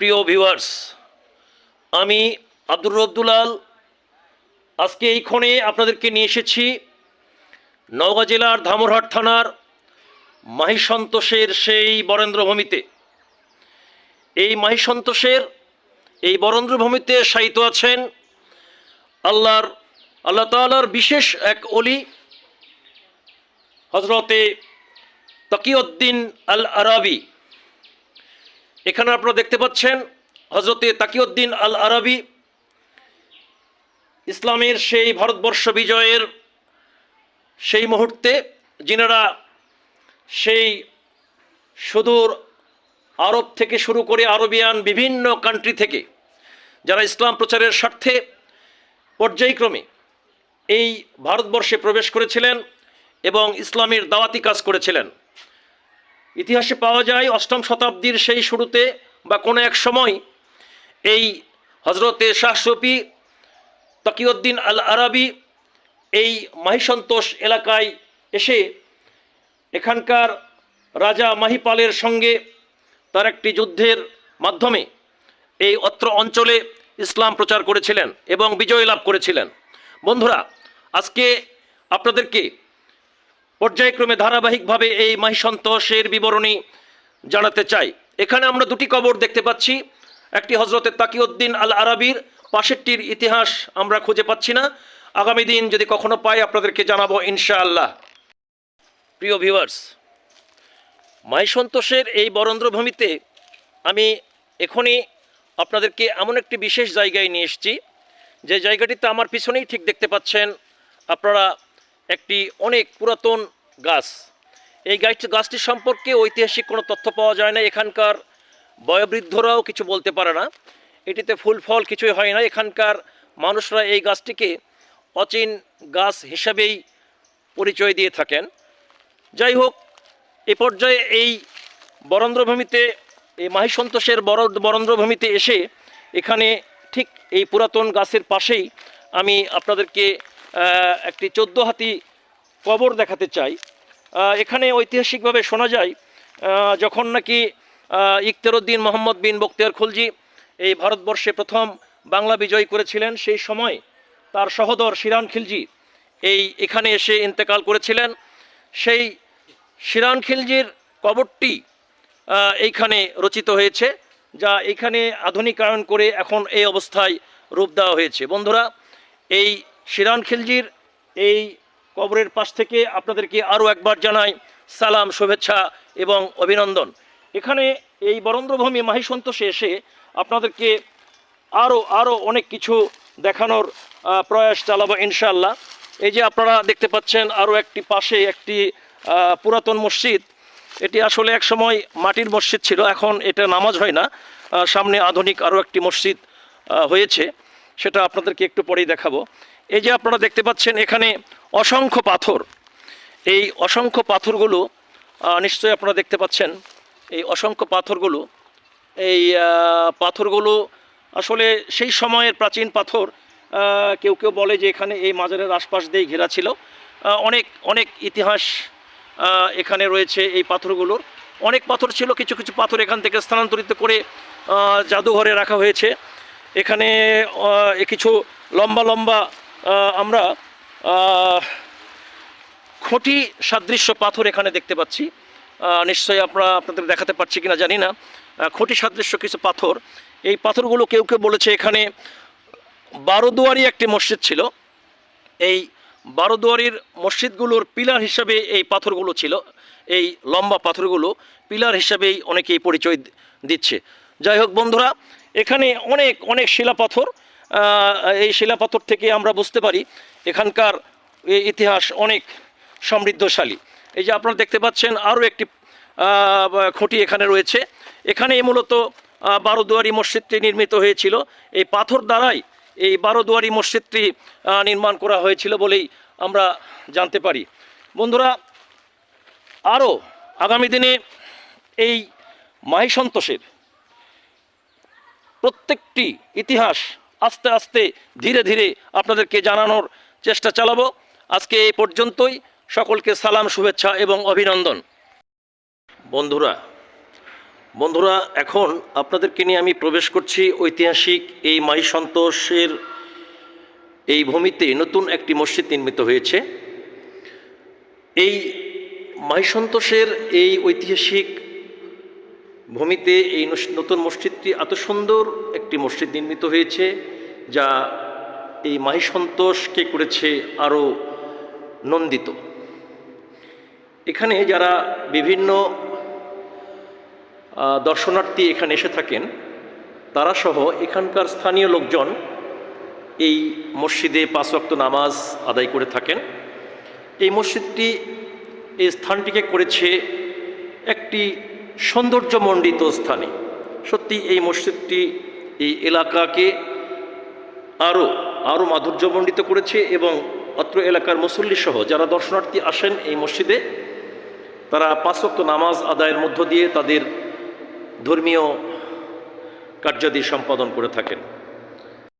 প্রিয় ভিউয়ার্স আমি আব্দুর রব্দুলাল। আজকে এইক্ষণে আপনাদেরকে নিয়ে এসেছি নওগাঁ জেলার ধামরহাট থানার মাহিসন্তোষের সেই বরেন্দ্রভূমিতে। এই মাহিসন্তোষের এই বরেন্দ্রভূমিতে শায়িত আছেন আল্লাহর, আল্লাহ তাআলার বিশেষ এক অলি হজরতে তকিউদ্দিন আল আরাবি এখানে আপনারা দেখতে পাচ্ছেন হজরতে তাকিউদ্দিন আল আরবি ইসলামের সেই ভারতবর্ষ বিজয়ের সেই মুহূর্তে যিনারা সেই সুদূর আরব থেকে শুরু করে আরবিয়ান বিভিন্ন কান্ট্রি থেকে যারা ইসলাম প্রচারের স্বার্থে পর্যায়ক্রমে এই ভারতবর্ষে প্রবেশ করেছিলেন এবং ইসলামের দাওয়াতি কাজ করেছিলেন। ইতিহাসে পাওয়া যায় অষ্টম শতাব্দীর সেই শুরুতে বা কোনো এক সময় এই হজরতে শাহ শফি, তকিউদ্দিন আল আরাবি এই মাহিসন্তোষ এলাকায় এসে এখানকার রাজা মাহিপালের সঙ্গে তার একটি যুদ্ধের মাধ্যমে এই অত্র অঞ্চলে ইসলাম প্রচার করেছিলেন এবং বিজয় লাভ করেছিলেন। বন্ধুরা, আজকে আপনাদেরকে পর্যায়ক্রমে ধারাবাহিকভাবে এই মাহিসন্তোষের বিবরণী জানাতে চাই। এখানে আমরা দুটি কবর দেখতে পাচ্ছি। একটি হজরতের তাকিউদ্দিন আল আরাবির পাশেরটির ইতিহাস আমরা খুঁজে পাচ্ছি না। আগামী দিন যদি কখনো পাই, আপনাদেরকে জানাব ইনশাআল্লাহ। প্রিয় ভিউয়ার্স মাইসন্তোষের এই বরেন্দ্রভূমিতে আমি এখনই আপনাদেরকে এমন একটি বিশেষ জায়গায় নিয়ে এসেছি। যে জায়গাটিতে আমার পিছনেই ঠিক দেখতে পাচ্ছেন আপনারা একটি অনেক পুরাতন গাছ। এই গাছ গাছটি সম্পর্কে ঐতিহাসিক কোনো তথ্য পাওয়া যায় না। এখানকার বয়োবৃদ্ধরাও কিছু বলতে পারে না। এটিতে ফুল, ফল কিছুই হয় না। এখানকার মানুষরা এই গাছটিকে অচিন গাছ হিসাবেই পরিচয় দিয়ে থাকেন। যাই হোক, এ পর্যায়ে এই বরেন্দ্রভূমিতে, এই মাহিসন্তোষের বর বরেন্দ্রভূমিতে এসে এখানে ঠিক এই পুরাতন গাছের পাশেই আমি আপনাদেরকে একটি চোদ্দ হাতি কবর দেখাতে চাই। এখানে ঐতিহাসিকভাবে শোনা যায় যখন নাকি আহ, ইখতিয়ারউদ্দিন মোহাম্মদ বিন বক্তিয়ার খুলজি এই ভারতবর্ষে প্রথম বাংলা বিজয় করেছিলেন সেই সময় তার সহোদর শিরান খিলজি এই এখানে এসে ইন্তেকাল করেছিলেন। সেই শিরান খিলজির কবরটি এইখানে রচিত হয়েছে যা এখানে আধুনিকায়ন করে এখন এই অবস্থায় রূপ দেওয়া হয়েছে। বন্ধুরা এই শিরান খিলজির এই কবরের পাশ থেকে আপনাদেরকে আরও একবার জানাই সালাম, শুভেচ্ছা এবং অভিনন্দন। এখানে এই বরেন্দ্রভূমি মাহি সন্তোষে এসে আপনাদেরকে আরও আরও অনেক কিছু দেখানোর প্রয়াস চালাবো ইনশাল্লাহ এই যে আপনারা দেখতে পাচ্ছেন আরও একটি পাশে একটি পুরাতন মসজিদ। এটি আসলে এক সময় মাটির মসজিদ ছিল, এখন এটা নামাজ হয় না। সামনে আধুনিক আরও একটি মসজিদ হয়েছে। সেটা আপনাদেরকে একটু পরেই দেখাবো। এই যে আপনারা দেখতে পাচ্ছেন এখানে অসংখ্য পাথর। এই অসংখ্য পাথরগুলো নিশ্চয়ই আপনারা দেখতে পাচ্ছেন, এই অসংখ্য পাথরগুলো, এই পাথরগুলো আসলে সেই সময়ের প্রাচীন পাথর কেউ কেউ বলে যে এখানে এই মাজারের আশপাশ দিয়ে ঘেরা ছিল। অনেক অনেক ইতিহাস এখানে রয়েছে এই পাথরগুলোর। অনেক পাথর ছিল, কিছু কিছু পাথর এখান থেকে স্থানান্তরিত করে জাদুঘরে রাখা হয়েছে। এখানে কিছু লম্বা লম্বা আমরা খুঁটি সাদৃশ্য পাথর এখানে দেখতে পাচ্ছি। নিশ্চয়ই আপনারা আপনাদের দেখাতে পারছি কিনা জানি না। খুঁটি সাদৃশ্য কিছু পাথর। এই পাথরগুলো কেউ কেউ বলেছে এখানে বারোদুয়ারি একটি মসজিদ ছিল। এই বারোদুয়ারির মসজিদগুলোর পিলার হিসাবে এই পাথরগুলো ছিল। এই লম্বা পাথরগুলো পিলার হিসাবেই অনেকেই পরিচয় দিচ্ছে। যাই হোক বন্ধুরা এখানে অনেক অনেক শিলাপাথর। আহ, এই শিলাপাথর থেকে আমরা বুঝতে পারি এখানকার ইতিহাস অনেক সমৃদ্ধশালী। এই যে আপনারা দেখতে পাচ্ছেন আরও একটি খুঁটি এখানে রয়েছে। এখানে মূলত বারোদুয়ারি মসজিদটি নির্মিত হয়েছিল। এই পাথর দ্বারাই এই বারোদুয়ারি মসজিদটি নির্মাণ করা হয়েছিল বলেই আমরা জানতে পারি। বন্ধুরা, আরও আগামী দিনে এই মাই সন্তোষের প্রত্যেকটি ইতিহাস আস্তে আস্তে ধীরে ধীরে আপনাদেরকে জানানোর চেষ্টা চালাবো। আজকে এই পর্যন্তই। সকলকে সালাম, শুভেচ্ছা এবং অভিনন্দন। বন্ধুরা বন্ধুরা, এখন আপনাদেরকে নিয়ে আমি প্রবেশ করছি ঐতিহাসিক এই মাই সন্তোষের এই ভূমিতে নতুন একটি মসজিদ নির্মিত হয়েছে। এই মাই সন্তোষের এই ঐতিহাসিক ভূমিতে এই নতুন মসজিদটি এত সুন্দর একটি মসজিদ নির্মিত হয়েছে। যা এই মাহি সন্তোষকে করেছে আরও নন্দিত। এখানে যারা বিভিন্ন দর্শনার্থী এখানে এসে থাকেন, তারা সহ এখানকার স্থানীয় লোকজন এই মসজিদে পাঁচ ওয়াক্ত নামাজ আদায় করে থাকেন। এই মসজিদটি, এই স্থানটিকে করেছে একটি সৌন্দর্যমণ্ডিত স্থানে। সত্যি এই মসজিদটি এই এলাকাকে আরও আরও মাধুর্যমণ্ডিত করেছে এবং অত্র এলাকার মুসল্লি সহ যারা দর্শনার্থী আসেন এই মসজিদে, তারা পাঁচক্ত নামাজ আদায়ের মধ্য দিয়ে তাদের ধর্মীয় কার্যাদি সম্পাদন করে থাকেন।